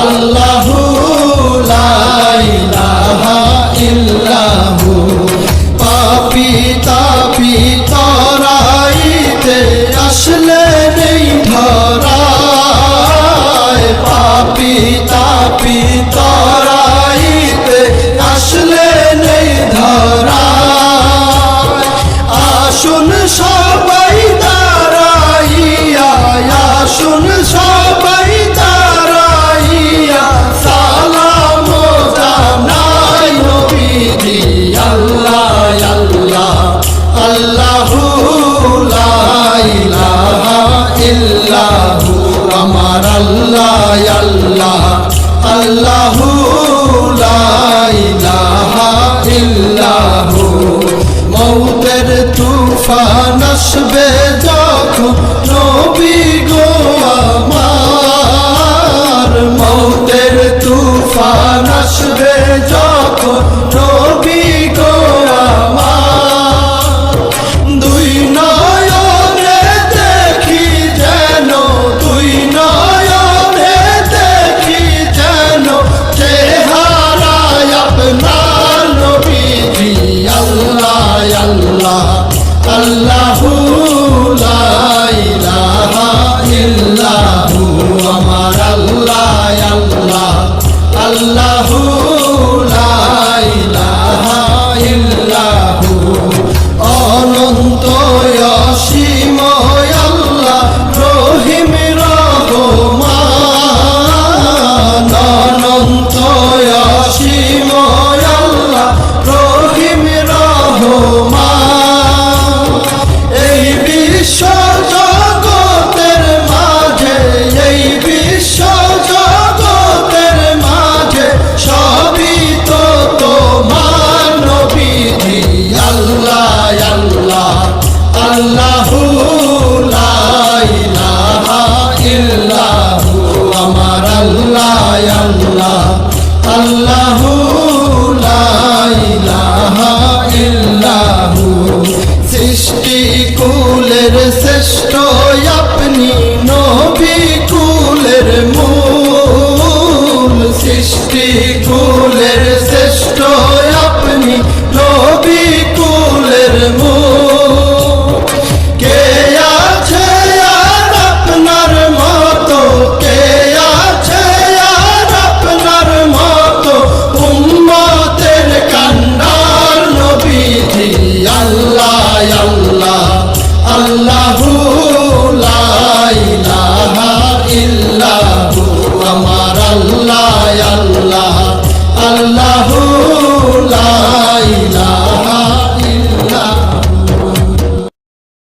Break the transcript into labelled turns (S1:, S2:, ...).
S1: আল্লাহু তুফান আসবে যখন নবী গো আমার। মৌতের তুফান আল্লাহ আল্লাহু। আল্লাহ আল্লাহ সৃষ্টি কুলের শ্রেষ্ঠ